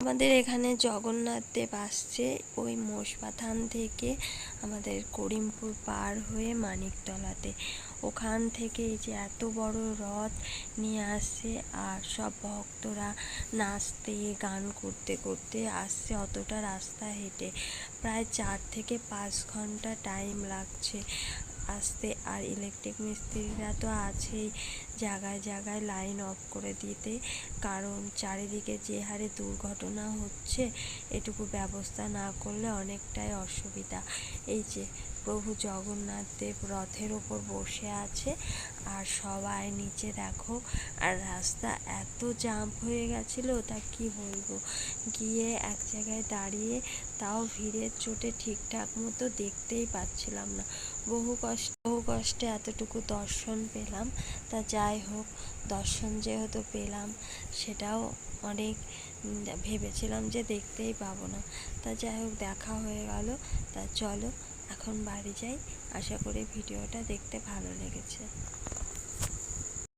আমাদের এখানে জগন্নাথ দেব আসছে ওই মোষপাথান থেকে আমাদের করিমপুর পার হয়ে মানিকতলাতে। ওখান থেকে এই যে এত বড় রথ নিয়ে আসছে আর সব ভক্তরা নাচতে, গান করতে করতে আসছে অতটা রাস্তা হেঁটে। প্রায় চার থেকে পাঁচ ঘণ্টা টাইম লাগছে আসতে। আর ইলেকট্রিক মিস্ত্রিরা তো আছেই। জায়গায় জায়গায় লাইন অফ করে দিতে। কারণ চারিদিকে যে হারে দুর্ঘটনা হচ্ছে, এটুকু ব্যবস্থা না করলে অনেকটাই অসুবিধা। এই যে প্রভু জগন্নাথ দেব রথের ওপর বসে আছে, আর সবাই নিচে দেখো, আর রাস্তা এত জাম্প হয়ে গেছিল, তা কি বলব? গিয়ে এক জায়গায় দাঁড়িয়ে তাও ভিড়ের চোটে ঠিকঠাক মতো দেখতেই পাচ্ছিলাম না। বহু কষ্ট, বহু কষ্টে এতটুকু দর্শন পেলাম, তা যাই হোক, দর্শন যেহেতু পেলাম, সেটাও অনেক ভেবেছিলাম যে দেখতেই পাবো না। তা যাই হোক, দেখা হয়ে গেল। তা চলো, এখন বাড়ি যাই। আশা করি ভিডিওটা দেখতে ভালো লেগেছে।